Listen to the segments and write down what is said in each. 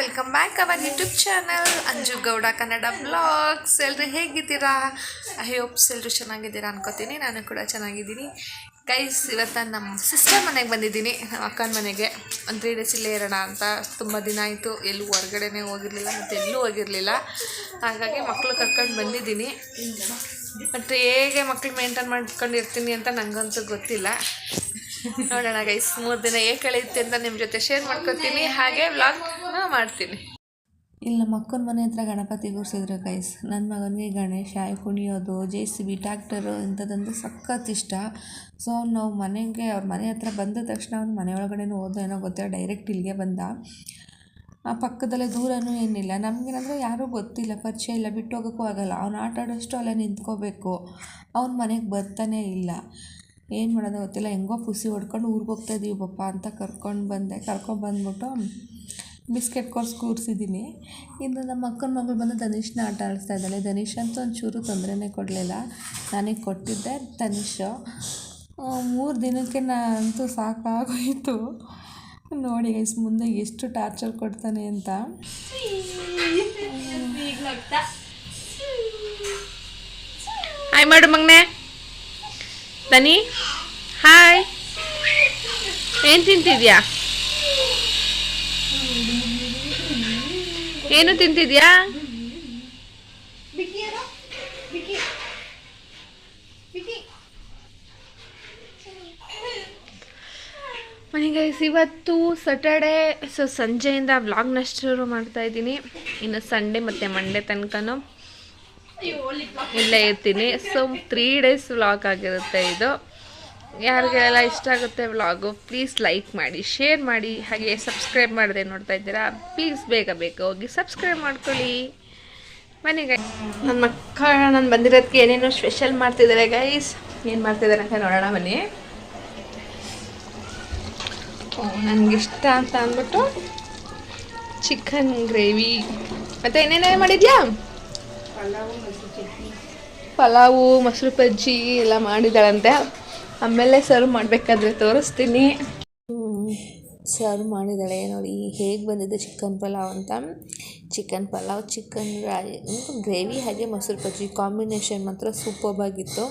Welcome back our YouTube channel Anju Gowda Kannada blogs. ಎಲ್ಲರೂ ಹೇಗಿದ್ದೀರಾ? I hopes ಎಲ್ಲರೂ ಚೆನ್ನಾಗಿದ್ದೀರಾ ಅನ್ಕೋತೀನಿ. ನಾನು ಕೂಡ ಚೆನ್ನಾಗಿದ್ದೀನಿ. ಗೈಸ್ ಇವತ್ತು ನಮ್ಮ ಸಿಸ್ಟರ್ ಮನೆಗೆ ಬಂದಿದ್ದೀನಿ ನಮ್ಮ ಅಕ್ಕನ ಮನೆಗೆ. ಒಂದು ತ್ರೀ ಡೇಸ್ ಇಲ್ಲೇ ಇರೋಣ ಅಂತ ತುಂಬ ದಿನ ಆಯಿತು. ಎಲ್ಲೂ ಹೊರಗಡೆನೇ ಹೋಗಿರಲಿಲ್ಲ ಮತ್ತು ಎಲ್ಲೂ ಹೋಗಿರಲಿಲ್ಲ. ಹಾಗಾಗಿ ಮಕ್ಕಳು ಕರ್ಕೊಂಡು ಬಂದಿದ್ದೀನಿ. ಮತ್ತು ಹೇಗೆ ಮಕ್ಕಳು ಮೇಂಟೈನ್ ಮಾಡ್ಕೊಂಡಿರ್ತೀನಿ ಅಂತ ನನಗಂತೂ ಗೊತ್ತಿಲ್ಲ. ನೋಡೋಣ ಗೈಸ್ ಮೂರು ದಿನ ಹೇಗೆ ಕಳೆಯುತ್ತೆ ಅಂತ ನಿಮ್ಮ ಜೊತೆ ಶೇರ್ ಮಾಡ್ಕೊತೀನಿ. ಹಾಗೆ ವ್ಲಾಗ್ ಮಾಡ್ತೀನಿ. ಇಲ್ಲಿ ನಮ್ಮ ಅಕ್ಕನ ಮನೆ ಹತ್ರ ಗಣಪತಿ ಕೂರಿಸಿದ್ರು ಗೈಸ್ ನನ್ನ ಮಗನಿಗೆ ಗಣೇಶ ಕುಣಿಯೋದು ಜೆ ಸಿ ಬಿ ಟ್ಯಾಕ್ಟರು ಇಂಥದ್ದಂದ್ರೆ ಸಖತ್ ಇಷ್ಟ. ಸೊ ನಾವು ಮನೆಗೆ, ಅವ್ರ ಮನೆ ಹತ್ರ ಬಂದ ತಕ್ಷಣ ಅವ್ನು ಮನೆ ಒಳಗಡೆನೂ ಹೋದ ಏನೋ ಗೊತ್ತಿಲ್ಲ ಡೈರೆಕ್ಟ್ ಇಲ್ಲಿಗೆ ಬಂದ. ಆ ಪಕ್ಕದಲ್ಲೇ ದೂರನೂ ಏನಿಲ್ಲ. ನಮಗೇನಂದ್ರೆ ಯಾರೂ ಗೊತ್ತಿಲ್ಲ, ಪರಿಚಯ ಇಲ್ಲ, ಬಿಟ್ಟು ಹೋಗೋಕ್ಕೂ ಆಗಲ್ಲ. ಅವ್ನು ಆಟ ಆಡೋಷ್ಟು ಅಲ್ಲೇ ನಿಂತ್ಕೋಬೇಕು. ಅವ್ನ ಮನೆಗೆ ಬರ್ತಾನೇ ಇಲ್ಲ. ಏನು ಮಾಡೋದು ಗೊತ್ತಿಲ್ಲ, ಹೆಂಗೋ ಪುಸಿ ಹೊಡ್ಕೊಂಡು ಊರಿಗೆ ಹೋಗ್ತಾ ಇದ್ದೀವಿ ಪಪ್ಪ ಅಂತ ಕರ್ಕೊಂಡು ಬಂದೆ. ಕರ್ಕೊಂಡು ಬಂದ್ಬಿಟ್ಟು ಬಿಸ್ಕೆಟ್ ಕೋರ್ಸ್ ಕೂರಿಸಿದ್ದೀನಿ. ಇನ್ನು ನಮ್ಮ ಅಕ್ಕನ ಮಗಳು ಬಂದು ಧನುಷ್ನ ಆಟ ಆಡಿಸ್ತಾ ಇದ್ದಾಳೆ. ಧನುಷ್ ಅಂತೂ ಒಂಚೂರು ತೊಂದರೆನೇ ಕೊಡಲಿಲ್ಲ. ನನಗೆ ಕೊಟ್ಟಿದ್ದೆ ಧನುಷ್ ಮೂರು ದಿನಕ್ಕೆ ನಾನಂತೂ ಸಾಕಾಗೋಯಿತು. ನೋಡಿ ಗೈಸ್ ಮುಂದೆ ಎಷ್ಟು ಟಾರ್ಚರ್ ಕೊಡ್ತಾನೆ ಅಂತ. ಹಾಯ್ ಮಾಡು ಮಗ್ನೆ. ದನಿ ಹಾಯ್ ಏನು ತಿಂತಿದ್ಯಾ? ಏನು ತಿಂತಿದ್ಯಾ? ಮನೆಗೈಸ್ ಇವತ್ತು ಸಟರ್ಡೆ ಸೊ ಸಂಜೆಯಿಂದ ವ್ಲಾಗ್ನ ಶುರು ಮಾಡ್ತಾ ಇದ್ದೀನಿ. ಇನ್ನು ಸಂಡೇ ಮತ್ತು ಮಂಡೇ ತನಕನೂ. ಇಲ್ಲೇ ಇರ್ತೀನಿ. ಸೊ ತ್ರೀ ಡೇಸ್ ವ್ಲಾಗ್ ಆಗಿರುತ್ತೆ ಇದು. ಯಾರಿಗೆಲ್ಲ ಇಷ್ಟ ಆಗುತ್ತೆ ವ್ಲಾಗು ಪ್ಲೀಸ್ ಲೈಕ್ ಮಾಡಿ ಶೇರ್ ಮಾಡಿ, ಹಾಗೆ ಸಬ್ಸ್ಕ್ರೈಬ್ ಮಾಡಿದೆ ನೋಡ್ತಾ ಇದ್ದೀರಾ ಪ್ಲೀಸ್ ಬೇಗ ಬೇಗ ಹೋಗಿ ಸಬ್ಸ್ಕ್ರೈಬ್ ಮಾಡ್ಕೊಳ್ಳಿ. ಮನೆಗೆ ನನ್ನ ಮಕ್ಕಳ ನಾನು ಬಂದಿರೋದಕ್ಕೆ ಏನೇನೋ ಸ್ಪೆಷಲ್ ಮಾಡ್ತಿದ್ದಾರೆ ಗೈಸ್ ಏನು ಮಾಡ್ತಿದ್ದಾರೆ ಅಂತ ನೋಡೋಣ ಬನ್ನಿ. ನನಗಿಷ್ಟ ಅಂತ ಅಂದ್ಬಿಟ್ಟು ಚಿಕನ್ ಗ್ರೇವಿ. ಮತ್ತು ಏನೇನೇ ಮಾಡಿದ್ಯಾ? ಪಲಾವು ಮೊಸರು ಬಜ್ಜಿ ಎಲ್ಲ ಮಾಡಿದ್ದಾಳಂತೆ. ಆಮೇಲೆ ಸರ್ವ್ ಮಾಡಬೇಕಾದ್ರೆ ತೋರಿಸ್ತೀನಿ. ಸರ್ವ್ ಮಾಡಿದ್ದಾಳೆ. ನೋಡಿ ಹೇಗೆ ಬಂದಿದೆ ಚಿಕನ್ ಪಲಾವ್ ಅಂತ. ಚಿಕನ್ ಪಲಾವ್ ಚಿಕನ್ ಗ್ರೇವಿ ಹಾಗೆ ಮೊಸರು ಬಜ್ಜಿ. ಕಾಂಬಿನೇಷನ್ ಮಾತ್ರ ಸೂಪರ್ಬಾಗಿತ್ತು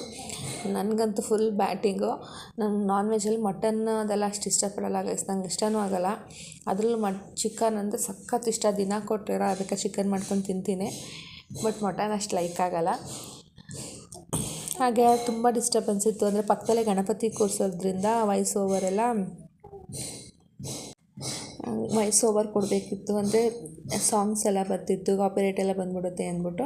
ನನಗಂತೂ ಫುಲ್ ಬ್ಯಾಟಿಂಗು ನಂಗೆ ನಾನ್ ವೆಜ್ಜಲ್ಲಿ ಮಟನ್ ಅದೆಲ್ಲ ಅಷ್ಟು ಇಷ್ಟಪಡಲ್ಲ. ಗೈಸ್ ನಂಗೆ ಇಷ್ಟನೂ ಆಗಲ್ಲ. ಅದರಲ್ಲೂ ಮಟ್ ಚಿಕನ್ ಅಂದರೆ ಸಖತ್ ಇಷ್ಟ. ದಿನ ಕೊಟ್ಟಿರೋ ಅದಕ್ಕೆ ಚಿಕನ್ ಮಾಡ್ಕೊಂಡು ತಿಂತೀನಿ. ಬಟ್ ಮಟನ್ ಅಷ್ಟು ಲೈಕ್ ಆಗಲ್ಲ. ಹಾಗೆ ತುಂಬ ಡಿಸ್ಟರ್ಬೆನ್ಸ್ ಇತ್ತು. ಅಂದರೆ ಪಕ್ಕದಲ್ಲೇ ಗಣಪತಿ ಕೂರಿಸೋದ್ರಿಂದ ವಾಯ್ಸ್ ಓವರ್ ಎಲ್ಲ ವಾಯ್ಸ್ ಓವರ್ ಕೊಡಬೇಕಿತ್ತು. ಅಂದರೆ ಸಾಂಗ್ಸ್ ಎಲ್ಲ ಬರ್ತಿತ್ತು ಕಾಪಿರೇಟ್ ಎಲ್ಲ ಬಂದ್ಬಿಡುತ್ತೆ ಅಂದ್ಬಿಟ್ಟು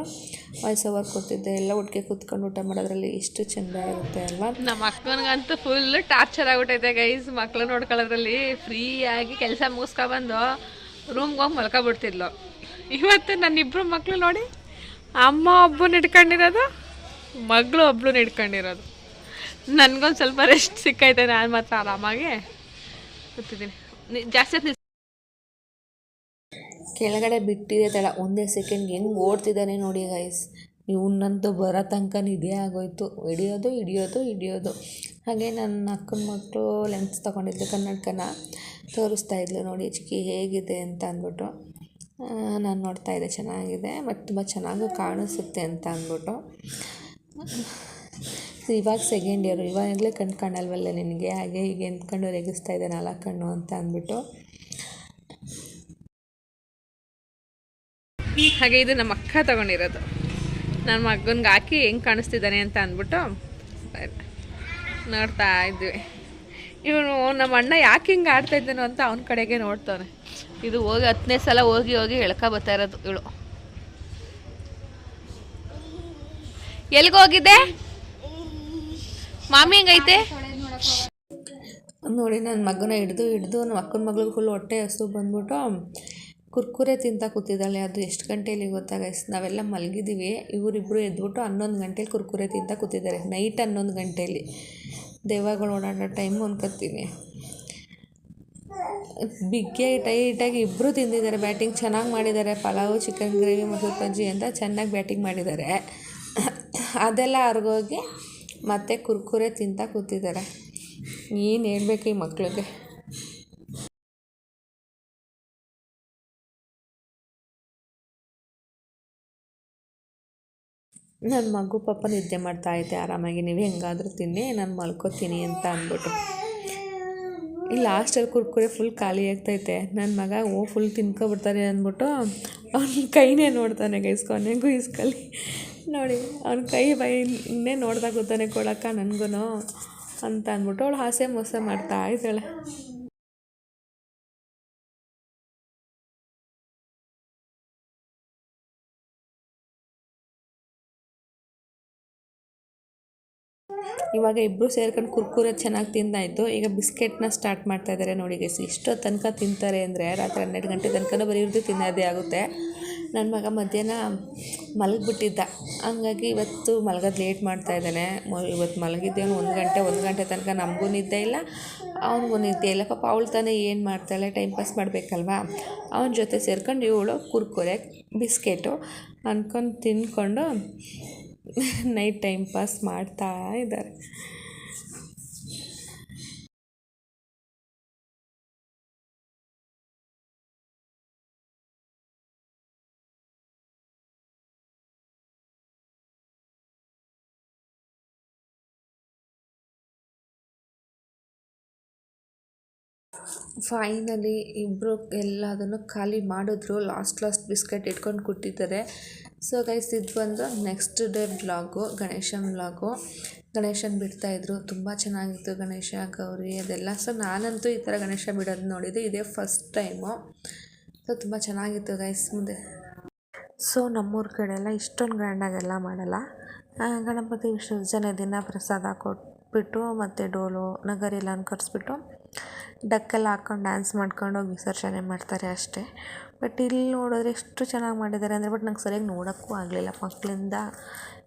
ವಾಯ್ಸ್ ಓವರ್ ಕೊಡ್ತಿದ್ದೆ. ಎಲ್ಲ ಒಟ್ಟಿಗೆ ಕೂತ್ಕೊಂಡು ಊಟ ಮಾಡೋದ್ರಲ್ಲಿ ಎಷ್ಟು ಚೆಂದ ಇರುತ್ತೆ ಅಲ್ವಾ? ನಮ್ಮ ಅಕ್ಕನಿಗಂತೂ ಫುಲ್ ಟಾರ್ಚರ್ ಆಗ್ಬಿಟ್ಟೈತೆ ಗೈಸ್ ಮಕ್ಕಳು ನೋಡ್ಕೊಳ್ಳೋದ್ರಲ್ಲಿ ಫ್ರೀಯಾಗಿ ಕೆಲಸ ಮುಗಿಸ್ಕೊಬಂದು ರೂಮ್ಗೆ ಹೋಗಿ ಮಲ್ಕೊಬಿಡ್ತಿದ್ಲು. ಇವತ್ತು ನನ್ನಿಬ್ಬರು ಮಕ್ಕಳು ನೋಡಿ ಅಮ್ಮ ಒಬ್ಬನ ಇಟ್ಕೊಂಡಿರೋದು ಮಗಳು ಒಬ್ಳು ಇಟ್ಕೊಂಡಿರೋದು ನನಗೊಂದು ಸ್ವಲ್ಪ ರೆಸ್ಟ್ ಸಿಕ್ಕೈತೆ, ನಾನು ಮಾತ್ರ ಆರಾಮಾಗಿ ಕೂತಿದ್ದೀನಿ. ಜಾಸ್ತಿ ಹೊತ್ತು ಕೆಳಗಡೆ ಬಿಟ್ಟಿದೆ ತಳ, ಒಂದೇ ಸೆಕೆಂಡ್ ಹೆಂಗೆ ಓಡ್ತಿದ್ದಾನೆ ನೋಡಿ ಗೈಸ್ ಇವನ್ನಂತೂ ಬರೋ ತನಕ ನಿದ್ದೆ ಆಗೋಯ್ತು. ಹಿಡಿಯೋದು ಹಿಡಿಯೋದು ಹಿಡಿಯೋದು. ಹಾಗೆ ನನ್ನ ಅಕ್ಕನ ಮಕ್ಕಳು ಲೆನ್ಸ್ ತೊಗೊಂಡಿದ್ಲು ಕನ್ನಡಕನ. ತೋರಿಸ್ತಾ ಇದ್ಲು ನೋಡಿ ಹೆಚ್ಕಿ ಹೇಗಿದೆ ಅಂತ ಅಂದ್ಬಿಟ್ಟು. ನಾನು ನೋಡ್ತಾ ಇದ್ದೆ, ಚೆನ್ನಾಗಿದೆ ಮತ್ತು ತುಂಬ ಚೆನ್ನಾಗೂ ಕಾಣಿಸುತ್ತೆ ಅಂತ ಅಂದ್ಬಿಟ್ಟು. ಇವಾಗ ಸೆಕೆಂಡ್ ಇಯರು ಇವಾಗಲೇ ಕಣ್ಣು ಕಾಣಲ್ವಲ್ಲ ನಿನಗೆ? ಹಾಗೆ ಹೀಗೆ ಅಂದ್ಕೊಂಡು ರೇಗಿಸ್ತಾ ಇದೆ ನಾಲ್ಕು ಕಣ್ಣು ಅಂತ ಅಂದ್ಬಿಟ್ಟು. ಹಾಗೆ ಇದು ನಮ್ಮ ಅಕ್ಕ ತಗೊಂಡಿರೋದು. ನನ್ನ ಮಗನಿಗೆ ಹಾಕಿ ಹೆಂಗೆ ಕಾಣಿಸ್ತಿದ್ದಾನೆ ಅಂತ ಅಂದ್ಬಿಟ್ಟು ನೋಡ್ತಾ ಇದ್ವಿ. ಇವನು ನಮ್ಮ ಅಣ್ಣ ಯಾಕೆ ಹಿಂಗೆ ಆಡ್ತಾ ಇದ್ದಾನೋ ಅಂತ ಅವನ ಕಡೆಗೆ ನೋಡ್ತಾನೆ ಇದು ಹೋಗಿ ಹತ್ತನೇ ಸಲ ಹೋಗಿ ಹೋಗಿ ಎಳ್ಕೊ ಬರ್ತಾ ಇರೋದು ಇವಳು. ಎಲ್ಗೋಗಿದ್ದೆ ಮಾಮಿ ಹೆಂಗೈತೆ? ನೋಡಿ ನನ್ನ ಮಗನ ಹಿಡ್ದು ಹಿಡ್ದು ನಮ್ಮ ಅಕ್ಕನ ಮಗಳಿಗೆ ಫುಲ್ ಹೊಟ್ಟೆ ಹಸು ಬಂದ್ಬಿಟ್ಟು ಕುರ್ಕುರೆ ತಿಂತ ಕೂತಿದ್ದಾಳೆ. ಅದು ಎಷ್ಟು ಗಂಟೆಯಲ್ಲಿ ಗೊತ್ತಾ ಗೈಸ್ ನಾವೆಲ್ಲ ಮಲಗಿದ್ದೀವಿ ಇವರಿಬ್ಬರು ಎದ್ಬಿಟ್ಟು ಹನ್ನೊಂದು ಗಂಟೇಲಿ ಕುರ್ಕುರೆ ತಿಂತ ಕೂತಿದ್ದಾರೆ. ನೈಟ್ ಹನ್ನೊಂದು ಗಂಟೇಲಿ. ದೇವಗಳು ಓಡಾಡೋ ಟೈಮ್ ಅನ್ಕೋತೀನಿ ಬಿಗ್ಗೆ, ಟೈಟಾಗಿ ಇಬ್ಬರು ತಿಂದಿದ್ದಾರೆ. ಬ್ಯಾಟಿಂಗ್ ಚೆನ್ನಾಗಿ ಮಾಡಿದ್ದಾರೆ. ಪಲಾವು, ಚಿಕನ್ ಗ್ರೇವಿ ಮೊಸರು ಪಂಜಿ ಅಂತ ಚೆನ್ನಾಗಿ ಬ್ಯಾಟಿಂಗ್ ಮಾಡಿದ್ದಾರೆ. ಅದೆಲ್ಲ ಅರ್ಗೋಗಿ ಮತ್ತೆ ಕುರ್ಕುರೆ ತಿಂತ ಕೂತಿದ್ದಾರೆ. ಏನು ಹೇಳ್ಬೇಕು ಈ ಮಕ್ಕಳಿಗೆ ನನ್ನ ಮಗು ಪಾಪ ನಿದ್ದೆ ಮಾಡ್ತಾ ಇದ್ದೆ ಆರಾಮಾಗಿ ನೀವು ಹೆಂಗಾದರೂ ತಿನ್ನಿ, ನಾನು ಮಲ್ಕೋತೀನಿ ಅಂತ ಅಂದ್ಬಿಟ್ಟು. ಈ ಲಾಸ್ಟಲ್ಲಿ ಕುರ್ಕುರೆ ಫುಲ್ ಖಾಲಿ ಆಗ್ತೈತೆ. ನನ್ನ ಮಗ, ಓ ಫುಲ್ ತಿನ್ಕೊಬಿಡ್ತಾನೆ ಅಂದ್ಬಿಟ್ಟು ಅವ್ನ ಕೈನೇ ನೋಡ್ತಾನೆ ಗೈಸ್ ಕೊನೆಗೂ ಇಸ್ಕಲ್ಲಿ ನೋಡಿ, ಅವ್ನ ಕೈ ಬೈ ಇನ್ನೇ ನೋಡ್ದಾಗ ಗೊತ್ತಾನೆ, ಕೊಡಕ್ಕ ನನಗೂ ಅಂತ ಅಂದ್ಬಿಟ್ಟು ಅವಳು ಹಾಸೆ ಮೋಸ ಮಾಡ್ತಾ ಇದ್ದಾಳೆ. ಇವಾಗ ಇಬ್ಬರು ಸೇರ್ಕೊಂಡು ಕುರ್ಕುರೆ ಚೆನ್ನಾಗಿ ತಿಂದಾಯಿತು. ಈಗ ಬಿಸ್ಕೆಟ್ನ ಸ್ಟಾರ್ಟ್ ಮಾಡ್ತಾ ಇದ್ದಾರೆ ನೋಡಿ ಗೈಸ್ ಇಷ್ಟೋ ತನಕ ತಿಂತಾರೆ ಅಂದರೆ ರಾತ್ರಿ ಹನ್ನೆರಡು ಗಂಟೆ ತನಕ ಬರೀ ತಿನ್ನೋದೇ ಆಗುತ್ತೆ. ನನ್ನ ಮಗ ಮಧ್ಯಾಹ್ನ ಮಲಗಿಬಿಟ್ಟಿದ್ದ. ಹಂಗಾಗಿ ಇವತ್ತು ಮಲಗೋದು ಲೇಟ್ ಮಾಡ್ತಾ ಇದ್ದಾನೆ. ಇವತ್ತು ಮಲಗಿದ್ದೇವನು ಒಂದು ಗಂಟೆ ಒಂದು ಗಂಟೆ ತನಕ ನಮಗೂ ನಿದ್ದೆ ಇಲ್ಲ, ಅವನಿಗೂ ನಿದ್ದೆ ಇಲ್ಲ. ಪಾಪ ಅವಳು ತಾನೇ ಏನು ಮಾಡ್ತಾಳೆ ಟೈಮ್ ಪಾಸ್ ಮಾಡಬೇಕಲ್ವಾ? ಅವನ ಜೊತೆ ಸೇರ್ಕೊಂಡು ಇವಳು ಕುರ್ಕುರೆ, ಬಿಸ್ಕೆಟು ಅಂದ್ಕೊಂಡು ತಿಂದ್ಕೊಂಡು ನೈಟ್ ಟೈಮ್ ಪಾಸ್ ಮಾಡ್ತಾ ಇದ್ದಾರೆ. ಫೈನಲಿ ಇಬ್ಬರು ಎಲ್ಲದನ್ನು ಖಾಲಿ ಮಾಡಿದ್ರು. ಲಾಸ್ಟ್ ಲಾಸ್ಟ್ ಬಿಸ್ಕೆಟ್ ಇಟ್ಕೊಂಡು ಕೊಟ್ಟಿದ್ದಾರೆ ಸೊ ಗೈಸ್ ಇದು ಬಂದು ನೆಕ್ಸ್ಟ್ ಡೇ ವ್ಲಾಗು ಗಣೇಶನ ವ್ಲಾಗು ಗಣೇಶನ ಬಿಡ್ತಾಯಿದ್ರು ತುಂಬ ಚೆನ್ನಾಗಿತ್ತು ಗಣೇಶ, ಗೌರಿ ಅದೆಲ್ಲ. ಸೊ ನಾನಂತೂ ಈ ಥರ ಗಣೇಶ ಬಿಡೋದು ನೋಡಿದ್ದು ಇದೇ ಫಸ್ಟ್ ಟೈಮು ಸೊ ತುಂಬ ಚೆನ್ನಾಗಿತ್ತು ಗೈಸ್ ಮುಂದೆ. ಸೊ ನಮ್ಮೂರ ಕಡೆ ಎಲ್ಲ ಇಷ್ಟೊಂದು ಗ್ರ್ಯಾಂಡಾಗೆಲ್ಲ ಮಾಡಲ್ಲ. ಗಣಪತಿ ವಿಸರ್ಜನೆ ದಿನ ಪ್ರಸಾದ ಕೊಟ್ಬಿಟ್ಟು ಮತ್ತು ಡೋಲು ನಗರಿ ಎಲ್ಲ ಕರೆಸ್ಬಿಟ್ಟು ಡಕ್ಕೆಲ್ಲ ಹಾಕ್ಕೊಂಡು ಡ್ಯಾನ್ಸ್ ಮಾಡ್ಕೊಂಡು ಹೋಗಿ ವಿಸರ್ಜನೆ ಮಾಡ್ತಾರೆ ಅಷ್ಟೇ. ಬಟ್ ಇಲ್ಲಿ ನೋಡಿದ್ರೆ ಎಷ್ಟು ಚೆನ್ನಾಗಿ ಮಾಡಿದ್ದಾರೆ ಅಂದರೆ ಬಟ್ ನಂಗೆ ಸರಿಯಾಗಿ ನೋಡೋಕ್ಕೂ ಆಗಲಿಲ್ಲ. ಮಕ್ಕಳಿಂದ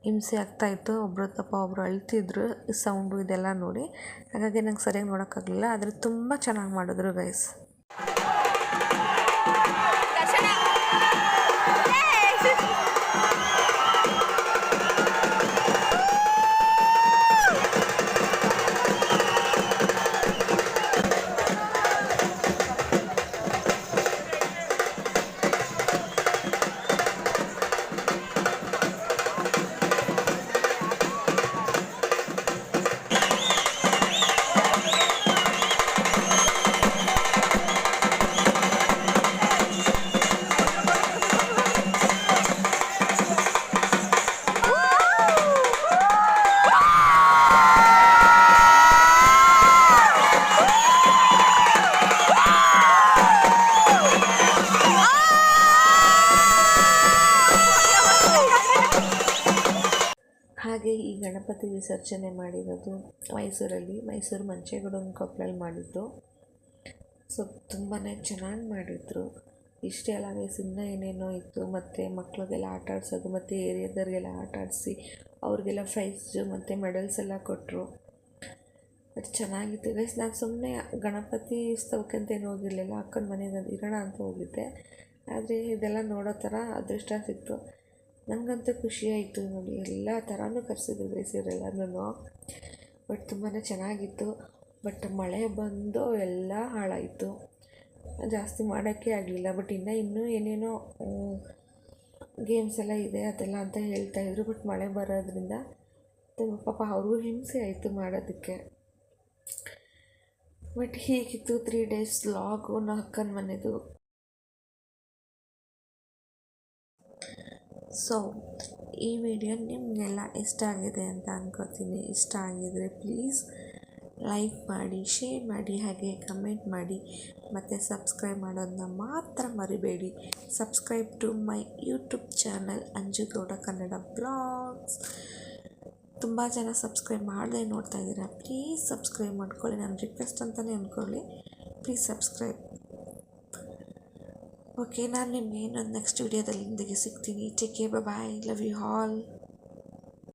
ಹಿಂಸೆ ಆಗ್ತಾಯಿತ್ತು ಒಬ್ಬರು ತಪ್ಪ ಒಬ್ಬರು ಅಳ್ತಿದ್ರು. ಸೌಂಡು ಇದೆಲ್ಲ ನೋಡಿ. ಹಾಗಾಗಿ ನಂಗೆ ಸರಿಯಾಗಿ ನೋಡೋಕ್ಕಾಗಲಿಲ್ಲ. ಆದರೆ ತುಂಬ ಚೆನ್ನಾಗಿ ಮಾಡಿದ್ರು ಗೈಸ್ ಹಾಗೆ ಈ ಗಣಪತಿ ವಿಸರ್ಜನೆ ಮಾಡಿರೋದು ಮೈಸೂರಲ್ಲಿ. ಮೈಸೂರು ಮಂಚೇಗೌಡನ ಕೊಪ್ಪಳಲ್ಲಿ ಮಾಡಿದ್ದು ಸೊ ತುಂಬಾ ಚೆನ್ನಾಗಿ ಮಾಡಿದ್ರು. ಇಷ್ಟೇ ಅಲ್ಲ ಇನ್ನೂ ಏನೇನೋ ಇತ್ತು, ಮತ್ತು ಮಕ್ಕಳಿಗೆಲ್ಲ ಆಟ ಆಡ್ಸೋದು, ಮತ್ತು ಏರಿಯಾದವ್ರಿಗೆಲ್ಲ ಆಟ ಆಡಿಸಿ ಅವ್ರಿಗೆಲ್ಲ ಪ್ರೈಸು, ಮತ್ತು ಮೆಡಲ್ಸ್ ಎಲ್ಲ ಕೊಟ್ಟರು ಅದು ಚೆನ್ನಾಗಿತ್ತು. ಗೈಸ್ ನಾನು ಸುಮ್ಮನೆ ಗಣಪತಿ ಉತ್ಸವಕ್ಕೆ ಅಂತ ಏನು ಹೋಗಿರಲಿಲ್ಲ. ಅಕ್ಕನ ಮನೆಗೆ ಇರೋಣ ಅಂತ ಹೋಗಿದ್ದೆ. ಆದರೆ ಇದೆಲ್ಲ ನೋಡೋ ಥರ ಅದೃಷ್ಟ ಸಿಕ್ತು. ನನಗಂತೂ ಖುಷಿ ಆಯಿತು ನೋಡಿ. ಎಲ್ಲ ಥರನೂ ಕರೆಸಿದ್ರು ಗೈಸ್ ಇವರೆಲ್ಲನೂ ಬಟ್ ತುಂಬಾ ಚೆನ್ನಾಗಿತ್ತು. ಬಟ್ ಮಳೆ ಬಂದು ಎಲ್ಲ ಹಾಳಾಯಿತು. ಜಾಸ್ತಿ ಮಾಡೋಕ್ಕೆ ಆಗಲಿಲ್ಲ. ಬಟ್ ಇನ್ನು ಇನ್ನೂ ಏನೇನೋ ಗೇಮ್ಸ್ ಎಲ್ಲ ಇದೆ, ಅದೆಲ್ಲ ಅಂತ ಹೇಳ್ತಾ ಇದ್ರು. ಬಟ್ ಮಳೆ ಬರೋದ್ರಿಂದ ತುಂಬ ಪಾಪ ಅವ್ರಿಗೂ ಹಿಂಸೆ ಆಯಿತು ಮಾಡೋದಕ್ಕೆ. ಬಟ್ ಹೀಗಿತ್ತು ತ್ರೀ ಡೇಸ್ ಲಾಗು ನಾ ಅಕ್ಕನ ಮನೆದು. ಸೊ ಈ ವಿಡಿಯೋ ನಿಮಗೆಲ್ಲ ಇಷ್ಟ ಆಗಿದೆ ಅಂತ ಅಂದ್ಕೋತೀನಿ ಇಷ್ಟ ಆಗಿದರೆ ಪ್ಲೀಸ್ ಲೈಕ್ ಮಾಡಿ ಶೇರ್ ಮಾಡಿ, ಹಾಗೆ ಕಮೆಂಟ್ ಮಾಡಿ. ಮತ್ತು ಸಬ್ಸ್ಕ್ರೈಬ್ ಮಾಡೋದನ್ನ ಮಾತ್ರ ಮರಿಬೇಡಿ. Subscribe to my YouTube channel Anju Gowda Kannada blogs ತುಂಬ ಜನ ಸಬ್ಸ್ಕ್ರೈಬ್ ಮಾಡದೆ ನೋಡ್ತಾ ಇದ್ದೀರಾ ಪ್ಲೀಸ್ ಸಬ್ಸ್ಕ್ರೈಬ್ ಮಾಡ್ಕೊಳ್ಳಿ. ನಾನು ರಿಕ್ವೆಸ್ಟ್ ಅಂತಲೇ ಅಂದ್ಕೊಳ್ಳಿ ಪ್ಲೀಸ್ ಸಬ್ಸ್ಕ್ರೈಬ್ ಓಕೆ ನಾನು ನಿಮಗೆ ಇನ್ನೊಂದು ನೆಕ್ಸ್ಟ್ ವಿಡಿಯೋದಲ್ಲಿ ನಿಮಗೆ ಸಿಗ್ತೀನಿ. Take care bye love you all